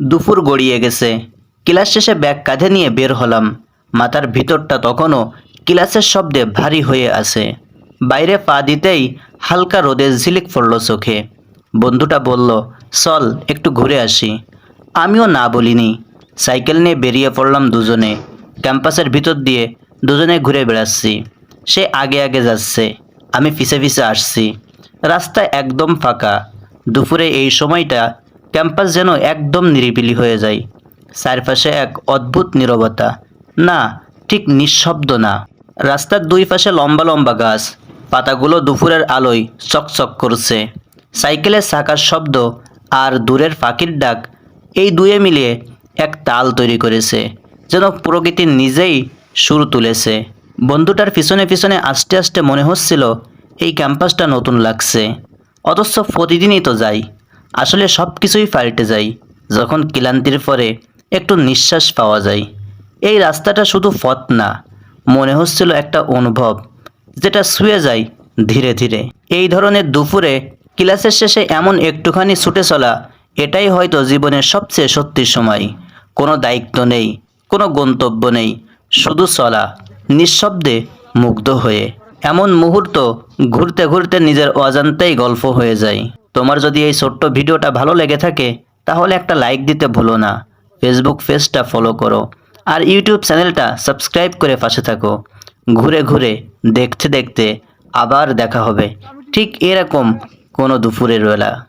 দুপুর গড়িয়ে গেছে। ক্লাস শেষে ব্যাগ কাঁধে নিয়ে বের হলাম। মাথার ভিতরটা তখনও ক্লাসের শব্দে ভারী হয়ে আছে। বাইরে পা দিতেই হালকা রোদে ঝিলিক পড়ল চোখে। বন্ধুটা বলল, চল, একটু ঘুরে আসি। আমিও না বলিনি। সাইকেল নিয়ে বেরিয়ে পড়লাম দুজনে। ক্যাম্পাসের ভিতর দিয়ে দুজনে ঘুরে বেড়াচ্ছি। সে আগে আগে যাচ্ছে। আমি পিছে পিছে আসছি। রাস্তা একদম ফাঁকা। দুপুরে এই সময়টা ক্যাম্পাস যেন একদম নিরিবিলি হয়ে যায়। চারপাশে এক অদ্ভুত নীরবতা। না, ঠিক নিঃশব্দ না। রাস্তার দুই পাশে লম্বা লম্বা গাছ। পাতাগুলো দুপুরের আলোয় চকচক করছে। সাইকেলের চাকার শব্দ আর দূরের পাখির ডাক, এই দুয়ে মিলিয়ে এক তাল তৈরি করেছে, যেন প্রকৃতি নিজেই সুর তুলেছে। বন্ধুটার পিছনে পিছনে আস্তে আস্তে মনে হচ্ছিল, এই ক্যাম্পাসটা নতুন লাগছে। অথচ প্রতিদিনই তো যাই। আসলে সব কিছুই পাল্টে যায়, যখন ক্লান্তির পরে একটু নিঃশ্বাস পাওয়া যায়। এই রাস্তাটা শুধু পথ না, মনে হচ্ছিল একটা অনুভব, যেটা শুয়ে যায় ধীরে ধীরে। এই ধরনের দুপুরে ক্লাসের শেষে এমন একটুখানি ছুটে চলা, এটাই হয়তো জীবনের সবচেয়ে সত্যি সময়। কোনো দায়িত্ব নেই, কোনো গন্তব্য নেই, শুধু চলা, নিঃশব্দে মুগ্ধ হয়ে। এমন মুহূর্ত ঘুরতে ঘুরতে নিজের অজান্তেই গল্প হয়ে যায়। তোমার যদি এই ছোট্ট ভিডিওটা ভালো লেগে থাকে, তাহলে একটা লাইক দিতে ভুলো না। ফেসবুক পেজটা ফলো করো। আর ইউটিউব চ্যানেলটা সাবস্ক্রাইব করে পাশে থাকো। ঘুরে ঘুরে, দেখতে দেখতে আবার দেখা হবে। ঠিক এরকম কোনো দুপুরের বেলা।